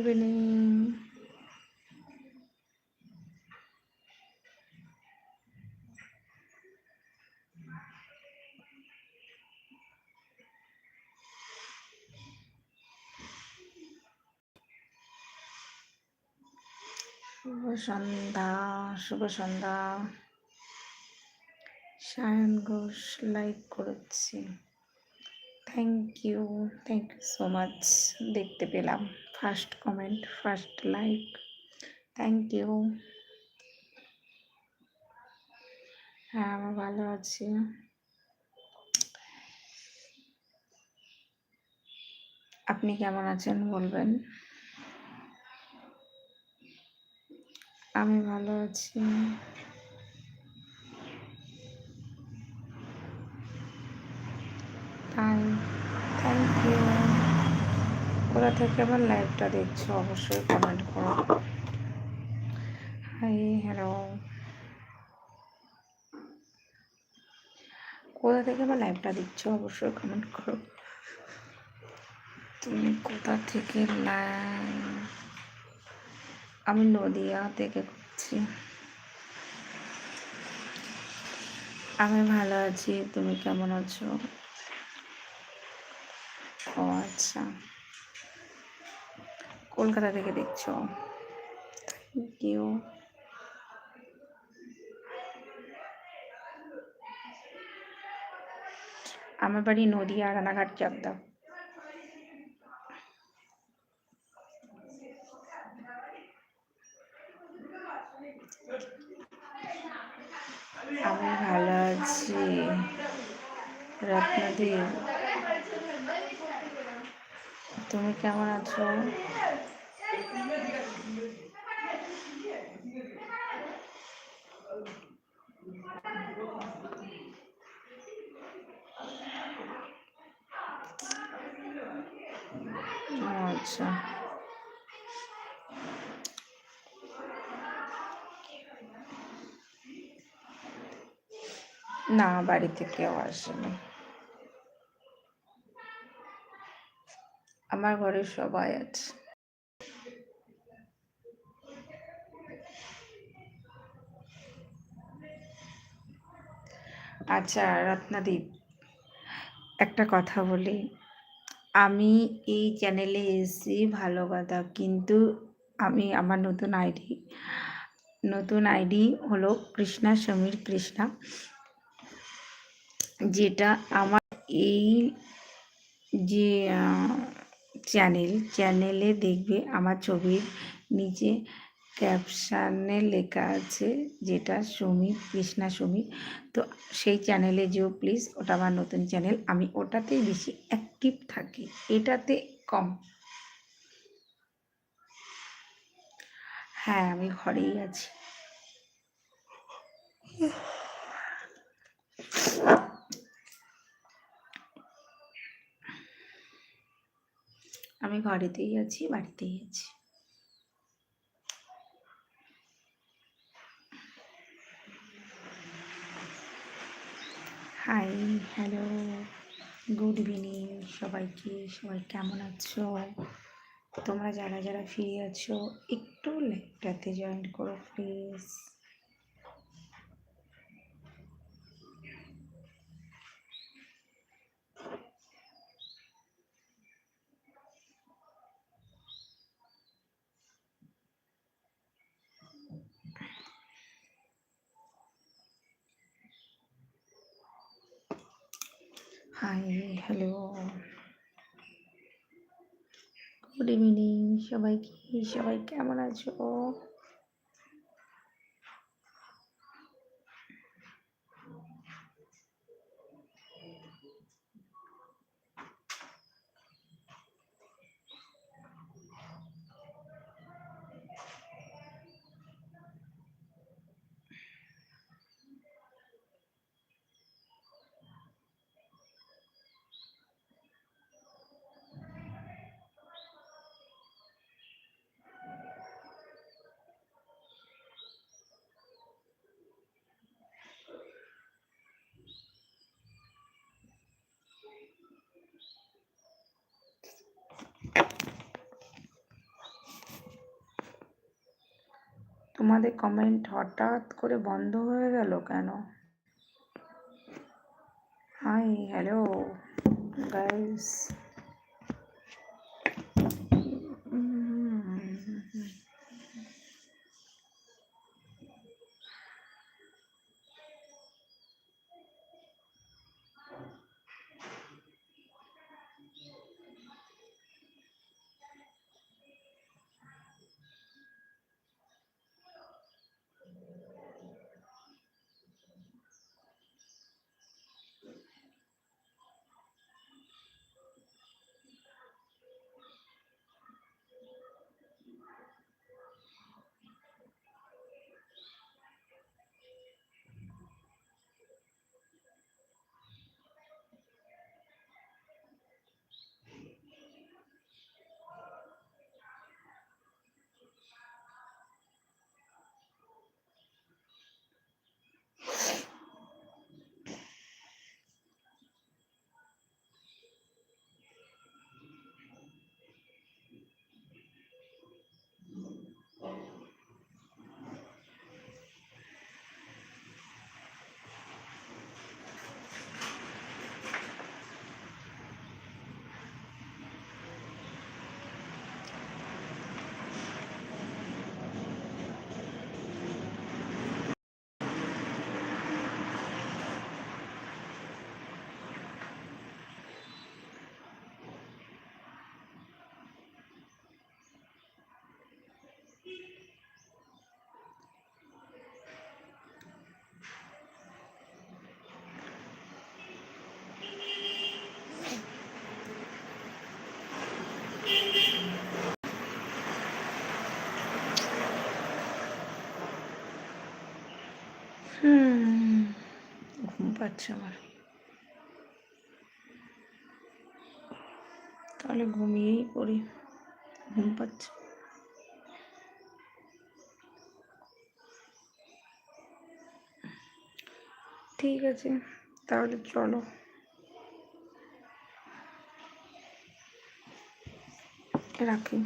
Evening শুভ সন্ধ্যা শুভ সন্ধ্যা। সায়ন ঘোষ লাইক করেছি। Thank you thank you so much দেখতে পেলাম। First comment, first like. Thank you হ্যাঁ আমি ভালো আছি। আপনি কেমন আছেন বলবেন? আমি ভালো আছি। তাই কোথা থেকে আমার লাইভটা দেখছ, অবশ্যই কমেন্ট করো। হাই হ্যালো কোথা থেকে আমার লাইভটা দেখছ, অবশ্যই কমেন্ট করো। তুমি কোথা থেকে আমি নদিয়া থেকে করছি। আমি ভালো আছি, তুমি কেমন আছো? ও আচ্ছা। কলকাতা থেকে দেখছ। থ্যাংক ইউ আমার বাড়ি নদিয়া, রানাঘাট, চাকদা। আমি ভালো আছি। রত্নদীপ, তুমি কেমন আছো? আচ্ছা। না বাড়িতে কেউ আসেনি। আমার ঘরে সবাই আছে। আচ্ছা রত্নাদীপ একটা কথা বলি। আমি এই চ্যানেলে এসেছি ভালো কথা কিন্তু আমি আমার নতুন আইডি নতুন আইডি হলো কৃষ্ণা সমীর কৃষ্ণা। যেটা আমার এই যে চ্যানেল চ্যানেলে দেখবে আমার ছবির নিচে ক্যাপশানে লেখা আছে যেটা সমীর কৃষ্ণা সমীর তো সেই চ্যানেলে যেও প্লিজ, ওটা আমার নতুন চ্যানেল। আমি ওটাতেই বেশি অ্যাক্টিভ থাকি। এটাতে কম। হ্যাঁ আমি ঘরেই আছি। আমি ঘরেতেই আছি, বাড়িতেই আছি। হাই হ্যালো গুড ইভিনিং সবাইকে। সবাই কেমন আছো? তোমরা যারা যারা ফিরে আছো, একটু লেকটাতে জয়েন করো please hi hello good evening সবাইকে সবাই কেমন আছো? তোমাদের কমেন্ট হঠাৎ করে বন্ধ হয়ে গেল কেন? হাই হ্যালো গাইস ঘুম পাচ্ছে আমার। তাহলে ঘুমিয়েই পড়ি। ঘুম পাচ্ছে। ঠিক আছে তাহলে চলো। রাখি।